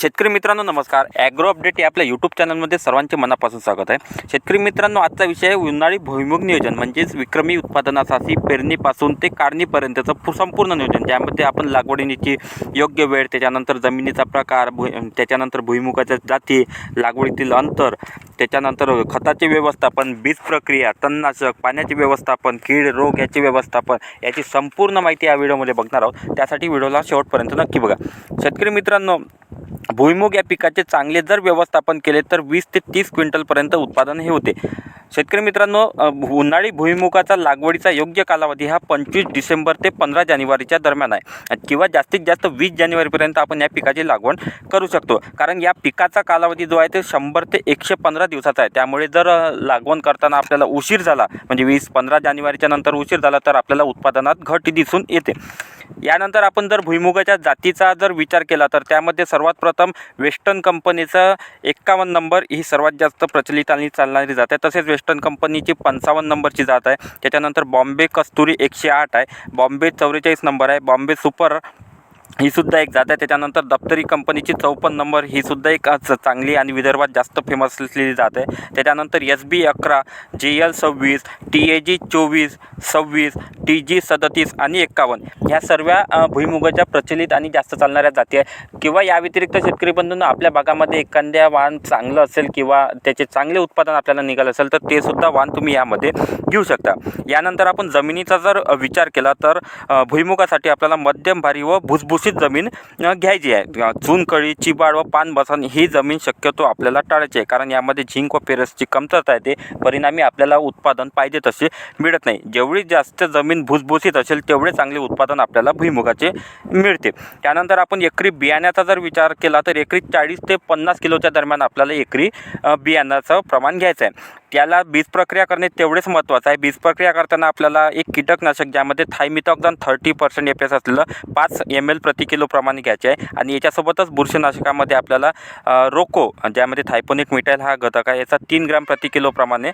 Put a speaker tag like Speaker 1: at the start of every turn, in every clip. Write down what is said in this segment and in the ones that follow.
Speaker 1: शेतकरी मित्रांनो नमस्कार. ॲग्रो अपडेट या आपल्या यूट्यूब चॅनलमध्ये सर्वांचे मनापासून स्वागत आहे. शेतकरी मित्रांनो आजचा विषय आहे उन्हाळी भुईमुग नियोजन म्हणजेच विक्रमी उत्पादनासाठी पेरणीपासून ते काढणीपर्यंतचं पु- संपूर्ण नियोजन ज्यामध्ये आपण लागवडीची योग्य वेळ त्याच्यानंतर जमिनीचा प्रकार भुई त्याच्यानंतर भुईमुगाच्या जाती लागवडीतील अंतर त्याच्यानंतर खताचे व्यवस्थापन बीज प्रक्रिया तणनाशक पाण्याचे व्यवस्थापन कीड रोग याचे व्यवस्थापन याची संपूर्ण माहिती या व्हिडिओमध्ये बघणार आहोत. त्यासाठी व्हिडिओला शेवटपर्यंत नक्की बघा. शेतकरी मित्रांनो भुईमूग या पिकाचे चांगले जर व्यवस्थापन केले तर वीस ते तीस क्विंटलपर्यंत उत्पादन हे होते. शेतकरी मित्रांनो उन्हाळी भुईमुगाचा लागवडीचा योग्य कालावधी हा पंचवीस डिसेंबर ते पंधरा जानेवारीच्या दरम्यान आहे. किंवा जास्तीत जास्त वीस जानेवारीपर्यंत आपण या पिकाची लागवड करू शकतो. कारण या पिकाचा कालावधी जो आहे ते शंभर ते एकशे पंधरा दिवसाचा आहे. त्यामुळे जर लागवण लागवड करताना आपल्याला उशीर झाला म्हणजे वीस पंधरा जानेवारीच्या नंतर उशीर झाला तर आपल्याला उत्पादनात घट दिसून येते. यानंतर आपण जर भुईमुगाच्या जातीचा जर विचार केला तर त्यामध्ये सर्वात प्रथम वेस्टर्न कंपनीचं एक्कावन्न नंबर ही सर्वात जास्त प्रचलित आणि चालणारी जात आहे. तसेच वेस्टर्न कंपनीची पंचावन्न नंबरची जात आहे. त्याच्यानंतर बॉम्बे कस्तुरी एकशे आठ आहे. बॉम्बे चौवेचाळीस नंबर आहे. बॉम्बे सुपर ही सुद्धा एक जात आहे. त्याच्यानंतर दप्तरी कंपनीची चौपन्न नंबर ही सुद्धा एक चांगली आणि विदर्भात जास्त फेमस असलेली जात आहे. त्याच्यानंतर एस बी अकरा जे एल सव्वीस टी ए जी चोवीस सव्वीस टी जी सदतीस आणि एक्कावन्न ह्या सर्व भुईमुगाच्या प्रचलित आणि जास्त चालणाऱ्या जाती आहे किंवा या व्यतिरिक्त शेतकरी बंधूंना आपल्या भागामध्ये एखाद्या वाहन चांगलं असेल किंवा त्याचे चांगले उत्पादन आपल्याला निघालं असेल तर ते सुद्धा वाहन तुम्ही यामध्ये घेऊ शकता. यानंतर आपण जमिनीचा जर विचार केला तर भुईमुगासाठी आपल्याला मध्यम भारी व भुसभुशीत जमीन घ्यायची आहे. चुनकळी चिबाड व पान बसन ही जमीन शक्यतो आपल्याला टाळायची आहे. कारण यामध्ये झिंक व पेरसची कमतरता येते परिणामी आपल्याला उत्पादन पाहिजे तसे मिळत नाही. जेवढी जास्त जमीन भुसभुशीत असेल तेवढे चांगले उत्पादन आपल्याला भुईमुगाचे मिळते. त्यानंतर आपण एकरी बियाण्याचा जर विचार केला तर एकरी चाळीस ते पन्नास किलोच्या दरम्यान आपल्याला एकरी बियाण्याचं प्रमाण घ्यायचं आहे. त्याला बीज प्रक्रिया करणे तेवढेच महत्त्वाचं आहे. बीज प्रक्रिया करताना आपल्याला एक कीटकनाशक ज्यामध्ये thiamethoxam thirty percent F S असलेलं पाच एम एल प्रति किलो प्रमाणे घ्यायचे आहे. आणि याच्यासोबतच बुरशीनाशकामध्ये आपल्याला रोको ज्यामध्ये थायपोनिक मिटाईल हा घटक आहे. याचा तीन ग्रॅम प्रति किलो प्रमाणे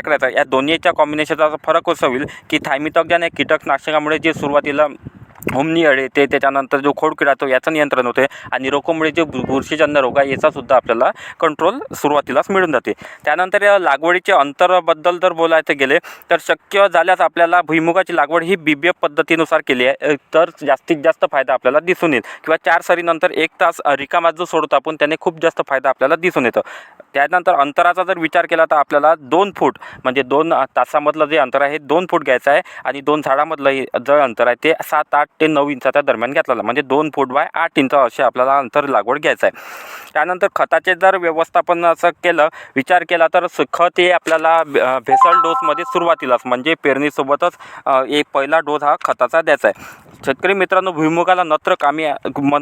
Speaker 1: करायचा आहे. या दोन्हीच्या कॉम्बिनेशनचा फरक असं होईल की थायमिथॉक्झान या कीटकनाशकामुळे जे सुरुवातीला हुमणी अळे ते त्याच्यानंतर जो खोडकिडा तो याचं नियंत्रण होते आणि रोकोमुळे जे बुरशीजन्य रोग आहे याचासुद्धा आपल्याला कंट्रोल सुरुवातीलाच मिळून जाते. त्यानंतर या लागवडीचे अंतराबद्दल जर बोलायचं गेले तर शक्य झाल्यास आपल्याला भुईमुगाची लागवड ही बीबीएफ पद्धतीनुसार केली आहे तर जास्तीत जास्त फायदा आपल्याला दिसून येईल. किंवा चार सरीनंतर एक तास रिकामा जो सोडतो आपण त्याने खूप जास्त फायदा आपल्याला दिसून येतो. त्यानंतर अंतराचा जर विचार केला तर आपल्याला दोन फूट म्हणजे दोन तासामधलं जे अंतर आहे दोन फूट घ्यायचं आहे आणि दोन झाडामधलं हे जे अंतर आहे ते सात आठ ते नऊ इंचाच्या दरम्यान घेतलेला. म्हणजे दोन फूट बाय आठ इंच असे आपल्याला अंतर लागवड घ्यायचं आहे. त्यानंतर खताचे जर व्यवस्थापन असं केलं विचार केला तर स- खत हे आपल्याला भेसळ डोसमध्ये सुरुवातीलाच म्हणजे पेरणीसोबतच एक पहिला डोस हा खताचा द्यायचा आहे. शेतकरी मित्रांनो भुईमुगाला नत्र कमी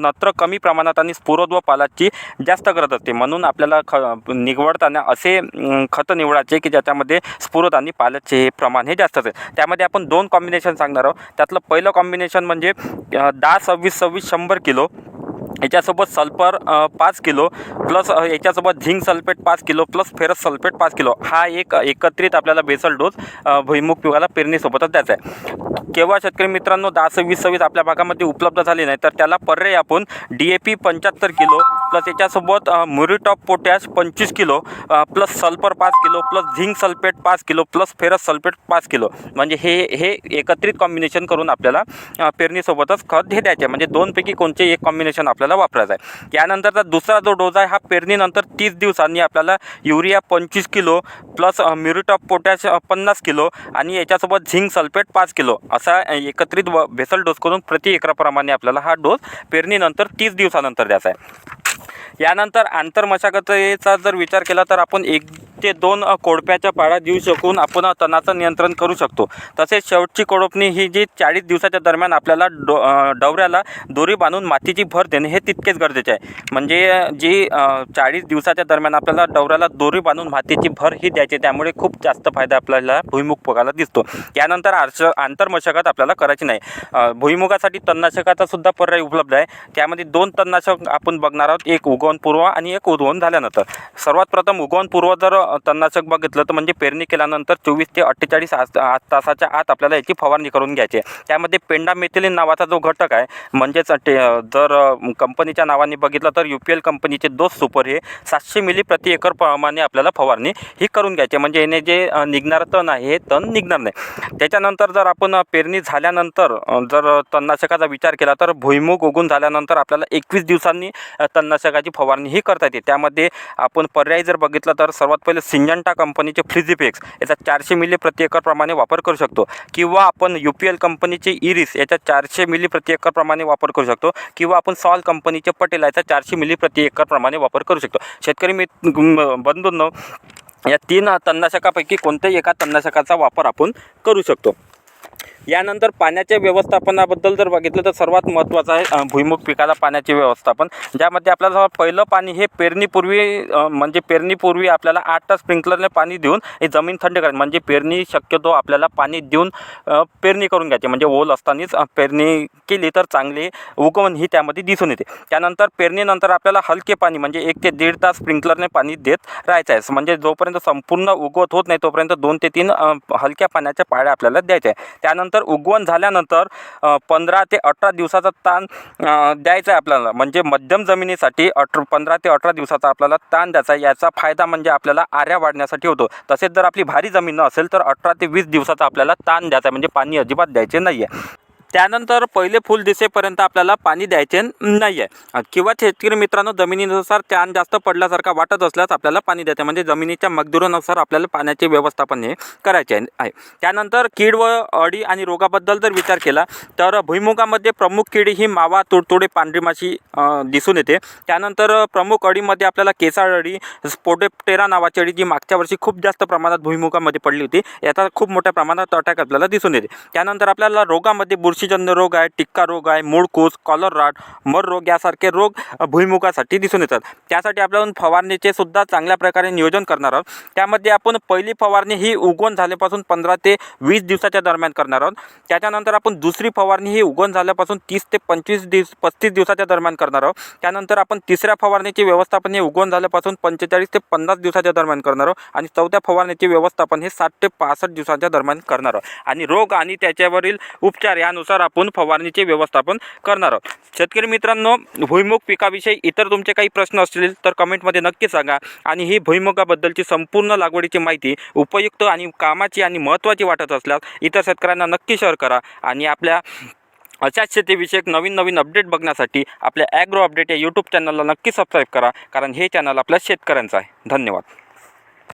Speaker 1: नत्र कमी प्रमाणात आणि स्फुरद व पालाची जास्त गरज असते. म्हणून आपल्याला ख निवडताना असे खतं निवडायचे की ज्याच्यामध्ये स्फुरद आणि पालाचे हे प्रमाण हे जास्त असेल त्यामध्ये आपण दोन कॉम्बिनेशन सांगणार आहोत. त्यातलं पहिलं कॉम्बिनेशन म्हणजे दहा सव्वीस सव्वीस शंभर किलो याच्यासोबत सल्फर पाच किलो प्लस याच्यासोबत झिंक सल्फेट पाच किलो प्लस फेरस सल्फेट पाच किलो. हा एक एकत्रित आपल्याला बेसल डोस भुईमुख भुईमुग पिकाला पेरणीसोबतच द्यायचा आहे. केव्हा शेतकरी मित्रांनो दहा सव्वीस सव्वीस आपल्या भागामध्ये उपलब्ध झाली नाही तर त्याला पर्याय आपण डी ए पी पंच्याहत्तर किलो प्लस याच्यासोबत मुरीटॉप पोटॅश पंचवीस किलो प्लस सल्फर पाच किलो प्लस झिंक सल्फेट पाच किलो प्लस फेरस सल्फेट पाच किलो. म्हणजे हे हे एकत्रित कॉम्बिनेशन करून आपल्याला पेरणीसोबतच खत हे द्यायचे आहे. म्हणजे दोनपैकी कोणते एक कॉम्बिनेशन आपल्याला वापरायचं आहे. यानंतरचा दुसरा जो डोस आहे हा पेरणीनंतर तीस दिवसांनी आपल्याला युरिया पंचवीस kilo plus muriate of potash पन्नास किलो आणि याच्यासोबत झिंक सल्फेट पाच किलो असा एकत्रित व भेसल डोस करून प्रति एकराप्रमाणे आपल्याला हा डोस पेरणीनंतर तीस दिवसानंतर द्यायचा आहे. यानंतर आंतरमशागतीचा जर विचार केला तर आपण एक ते दोन कोडप्याच्या पाळ्या देऊ शकून आपण तणाचं नियंत्रण करू शकतो. तसेच शेवटची कोडपणी ही जी चाळीस दिवसाच्या दरम्यान आपल्याला डो डवऱ्याला दोरी बांधून मातीची भर देणे हे तितकेच गरजेचे आहे. म्हणजे जी चाळीस दिवसाच्या दरम्यान आपल्याला डवऱ्याला दोरी बांधून मातीची भर ही द्यायची त्यामुळे खूप जास्त फायदा आपल्याला भुईमुग पिकाला दिसतो. यानंतर आर्श आंतरमशागत आपल्याला करायची नाही. भुईमुगासाठी तणनाशकाचा सुद्धा पर्याय उपलब्ध आहे. त्यामध्ये दोन तणनाशक आपण बघणार आहोत. एक उगवणपूर्व आणि एक उगवण झाल्यानंतर. सर्वात प्रथम उगवणपूर्व जर तणनाशक बघितलं तर म्हणजे पेरणी केल्यानंतर चोवीस ते अठ्ठेचाळीस आस- तासाच्या आत आपल्याला याची फवारणी करून घ्यायची. आहे त्यामध्ये पेंडामेथिलिन नावाचा जो घटक आहे म्हणजेच ते जर कंपनीच्या नावाने बघितलं तर यू पी एल कंपनीचे दोन सुपर हे सातशे मिली प्रति एकर प्रमाणे आपल्याला फवारणी ही करून घ्यायची. म्हणजे याने जे निघणारं तण आहे हे तण निघणार नाही. त्याच्यानंतर जर आपण पेरणी झाल्यानंतर जर तणनाशकाचा विचार केला तर भुईमुग उगून झाल्यानंतर आपल्याला एकवीस दिवसांनी तणनाशकाची फवारणी ही करता येते. त्यामध्ये आपण पर्याय जर बघितलं तर सर्वात पहिले सिंजंटा कंपनीचे फ्लिझिफेक्स याचा चारशे मिली प्रति एकर प्रमाणे वापर करू शकतो. किंवा आपण यू पी एल कंपनीचे इरिस याचा चारशे मिली प्रति एकर प्रमाणे वापर करू शकतो. किंवा आपण सॉल कंपनीचे पटेल याचा चारशे मिली प्रति एकर प्रमाणे वापर करू शकतो. शेतकरी मी बंधूंनो या तीन तणनाशकापैकी कोणत्याही एका तणनाशकाचा वापर आपण करू शकतो. यानंतर पाण्याच्या व्यवस्थापनाबद्दल जर बघितलं तर सर्वात महत्त्वाचं आहे भुईमुग पिकाला पाण्याचे व्यवस्थापन. ज्यामध्ये आपल्याला पहिलं पाणी हे पेरणीपूर्वी म्हणजे पेरणीपूर्वी आपल्याला आठ तास स्प्रिंकलरने पाणी देऊन हे जमीन थंड करायची. म्हणजे पेरणी शक्यतो आपल्याला पाणी देऊन पेरणी करून घ्यायची. म्हणजे ओल असतानाच पेरणी केली तर चांगली उगवण ही त्यामध्ये दिसून येते. त्यानंतर पेरणीनंतर आपल्याला हलके पाणी म्हणजे एक ते दीड तास स्प्रिंकलरने पाणी देत राहायचं आहे. म्हणजे जोपर्यंत संपूर्ण उगवत होत नाही तोपर्यंत दोन ते तीन हलक्या पाण्याच्या पाळ्या आपल्याला द्यायच्या आहे. त्यानंतर उगवण झाल्यानंतर पंधरा ते अठरा दिवसाचा ताण द्यायचा आहे आपल्याला. म्हणजे मध्यम जमिनीसाठी अठरा पंधरा ते अठरा दिवसाचा आपल्याला ताण द्यायचा आहे. याचा फायदा म्हणजे आपल्याला आऱ्या वाढण्यासाठी होतो. तसेच जर आपली भारी जमीन असेल तर अठरा ते वीस दिवसाचा आपल्याला ताण द्यायचा आहे. म्हणजे पाणी अजिबात द्यायचे नाही आहे त्यानंतर पहिले फुल दिसेपर्यंत आपल्याला पाणी द्यायचे नाही आहे किंवा शेतकरी मित्रांनो जमिनीनुसार त्यान जास्त पडल्यासारखा वाटत असल्यास आपल्याला पाणी द्यायचं. म्हणजे जमिनीच्या मगदुरानुसार आपल्याला पाण्याचे व्यवस्थापन हे करायचे आहे- त्यानंतर कीड व अळी आणि रोगाबद्दल जर विचार केला तर भुईमुगामध्ये प्रमुख कीड ही मावा तुडतुडे पांढरी माशी दिसून येते. त्यानंतर प्रमुख अळीमध्ये आपल्याला केसाळ अळी स्पोटेप्टेरा नावाची अळी जी मागच्या वर्षी खूप जास्त प्रमाणात भुईमुगामध्ये पडली होती याचा खूप मोठ्या प्रमाणात अटॅक आपल्याला दिसून येते. त्यानंतर आपल्याला रोगामध्ये बुरशी बुरशीजन्य रोग आहे टिक्का रोग आहे मूळकूस कॉलर राट मर रोग यासारखे रोग भुईमुगासाठी दिसून येतात. त्यासाठी आपल्याला फवारणीचे सुद्धा चांगल्या प्रकारे नियोजन करणार आहोत. त्यामध्ये आपण पहिली फवारणी ही उगवण झाल्यापासून पंधरा ते वीस दिवसाच्या दरम्यान करणार आहोत. त्याच्यानंतर आपण दुसरी फवारणी ही उगवण झाल्यापासून तीस ते पंचवीस दिवस पस्तीस दिवसाच्या दरम्यान करणार आहोत. त्यानंतर आपण तिसऱ्या फवारणीचे व्यवस्थापन हे उगवण झाल्यापासून पंचेचाळीस ते पन्नास दिवसाच्या दरम्यान करणार आहोत. आणि चौथ्या फवारणीचे व्यवस्थापन हे साठ ते पासष्ट दिवसाच्या दरम्यान करणार आहोत. आणि रोग आणि त्याच्यावरील उपचार यानुसार आपण फवारणीचे व्यवस्थापन करणार आहोत. शेतकरी मित्रांनो भुईमुग पिकाविषयी इतर तुमचे काही प्रश्न असतील तर कमेंटमध्ये नक्की सांगा आणि ही भुईमुगाबद्दलची संपूर्ण लागवडीची माहिती उपयुक्त आणि कामाची आणि महत्त्वाची वाटत असल्यास इतर शेतकऱ्यांना नक्की शेअर करा आणि आपल्या अशाच शेतीविषयक नवीन नवीन अपडेट बघण्यासाठी आपल्या ॲग्रो अपडेट या यूट्यूब चॅनलला नक्की सबस्क्राईब करा कारण हे चॅनल आपल्या शेतकऱ्यांचं आहे. धन्यवाद.